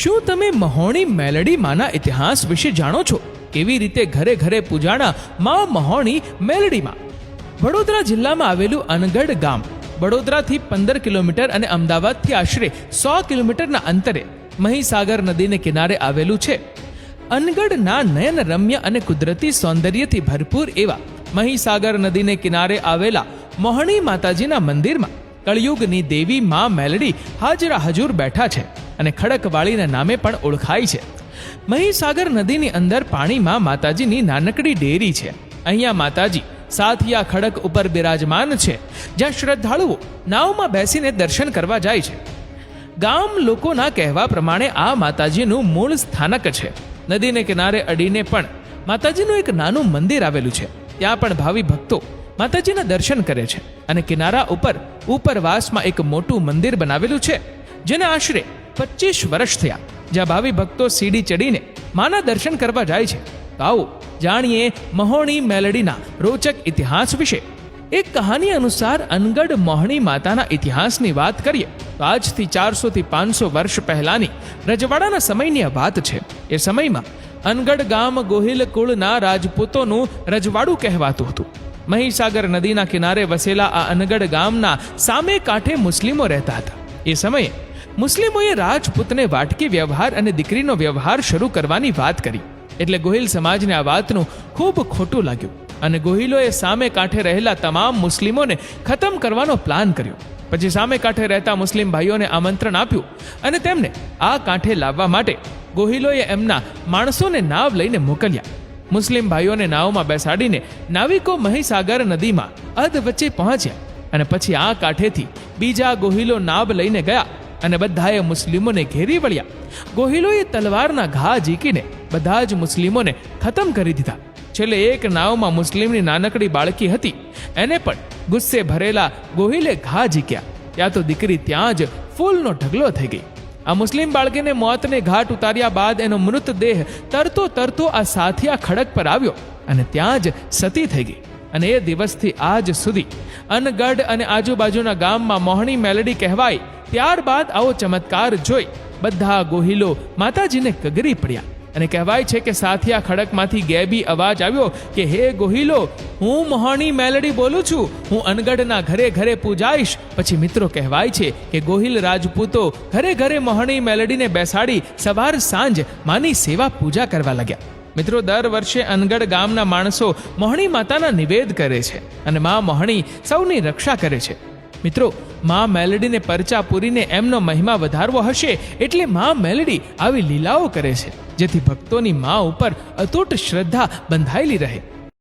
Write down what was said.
શું તમે મહોણી મેલડીમાંના ઇતિહાસ વિશે જાણો છો? કેવી રીતે ઘરે ઘરે પૂજાણા મા મહોણી મેલડીમાં? વડોદરા જિલ્લામાં આવેલું અનગઢ ગામ વડોદરાથી પંદર કિલોમીટર અને અમદાવાદથી આશરે સો કિલોમીટરના અંતરે મહીસાગર નદીને કિનારે આવેલું છે. અનગઢના નયન રમ્ય અને કુદરતી સૌંદર્યથી ભરપૂર એવા મહીસાગર નદીને કિનારે આવેલા મોહણી માતાજીના મંદિરમાં કળિયુગની દેવી મા મેલડી હાજરા હજુર બેઠા છે અને ખડકવાળીના નામે પણ ઓળખાય છે. મહીસાગર નદીની અંદર પાણીમાં માતાજીની નાનકડી ડેરી છે. અહીંયા માતાજી સાથિયા ખડક ઉપર બિરાજમાન છે, જ્યાં શ્રદ્ધાળુઓ નાવમાં બેસીને દર્શન કરવા જાય છે. ગામ લોકોના કહેવા પ્રમાણે આ માતાજીનું મૂળ સ્થાનક છે. નદીને કિનારે અડીને પણ માતાજીનું એક નાનું મંદિર આવેલું છે. ત્યાં પણ ભાવિ ભક્તો માતાજીના દર્શન કરે છે અને કિનારા ઉપર ઉપરવાસમાં એક મોટું મંદિર બનાવેલું છે, જેને આશરે પચીસ વર્ષ થયા, જ્યાં ભાવિ ભક્તો સીડી ચડીને માના દર્શન કરવા જાય છે. તો આવો જાણીએ મહોણી મેલડીના રોચક ઇતિહાસ વિશે. એક કહાની અનુસાર અનગઢ મોહણી માતાના ઇતિહાસની વાત કરીએ, તો આજથી ચારસો થી પાંચસો વર્ષ પહેલાની રજવાડાના સમયની આ વાત છે. એ સમયમાં અનગઢ ગામ ગોહિલ કુળના રાજપૂતોનું રજવાડું કહેવાતું હતું. મહીસાગર નદીના કિનારે વસેલા આ અનગઢ ગામના સામે કાંઠે મુસ્લિમો રહેતા હતા. એ સમયે મુસ્લિમોએ રાજપૂતને વાટકી વ્યવહાર અને દીકરીનો વ્યવહાર શરૂ કરવાની વાત કરી. એટલે ગોહિલ સમાજને આ વાતનું ખૂબ ખોટું લાગ્યું અને ગોહિલોએ સામે કાંઠે રહેલા તમામ મુસ્લિમોને ખતમ કરવાનો પ્લાન કર્યો. પછી સામે કાંઠે રહેતા મુસ્લિમ ભાઈઓને આમંત્રણ આપ્યું અને તેમને આ કાંઠે લાવવા માટે ગોહિલોએ એમના માણસોને નાવ લઈને મોકલ્યા. મુસ્લિમ ભાઈઓને નાવમાં બેસાડીને નાવિકો મહીસાગર નદીમાં અધ વચ્ચે પહોંચ્યા અને પછી આ કાંઠેથી બીજા ગોહિલો નાવ લઈને ગયા અને બધાએ મુસ્લિમોને ઘેરી વળ્યા. ગોહિલોએ તલવારના ઘા ઝીકીને બધા જ મુસ્લિમોને ખતમ કરી દીધા. છેલ્લે એક નાવમાં મુસ્લિમની નાનકડી બાળકી હતી. એને પણ ગુસ્સે ભરેલા ગોહિલે ઘા ઝીક્યા. ત્યાં તો દીકરી ત્યાં જ ફૂલનો ઢગલો થઈ ગઈ. આ મુસ્લિમ બાળકીને મોતને ઘાટ ઉતાર્યા બાદ એનો મૃતદેહ તરતો તરતો આ સાથિયા ખડક પર આવ્યો અને ત્યાં જ સતી થઈ ગઈ. અને એ દિવસથી આજ સુધી અનગઢ અને આજુબાજુના ગામમાં મોહણી મેલડી કહેવાય, ત્યારબાદ આવો ચમત્કાર જોઈ બધા ગોહિલો માતાજીને કગરી પડ્યા. અને કહેવાય છે કે સાથિયા ખડકમાંથી ગેબી અવાજ આવ્યો કે, હે ગોહિલો, હું મોહણી મેલડી બોલું છું. હું અનગઢના ઘરે ઘરે પૂજાઈશ. પછી મિત્રો કહેવાય છે કે, ગોહિલ રાજપૂતો ઘરે ઘરે મોહણી મેલડીને બેસાડી સવાર સાંજ માની સેવા પૂજા કરવા લાગ્યા. મિત્રો, દર વર્ષે અનગઢ ગામના માણસો મોહણી માતાના નિવેદ કરે છે અને મા મોહણી સૌની રક્ષા કરે છે. મિત્રો, મા મેલડીને પરચા પૂરીને એમનો મહિમા વધારવો હશે એટલે મા મેલડી આવી લીલાઓ કરે છે, જેથી ભક્તોની મા ઉપર અતૂટ શ્રદ્ધા બંધાયેલી રહે.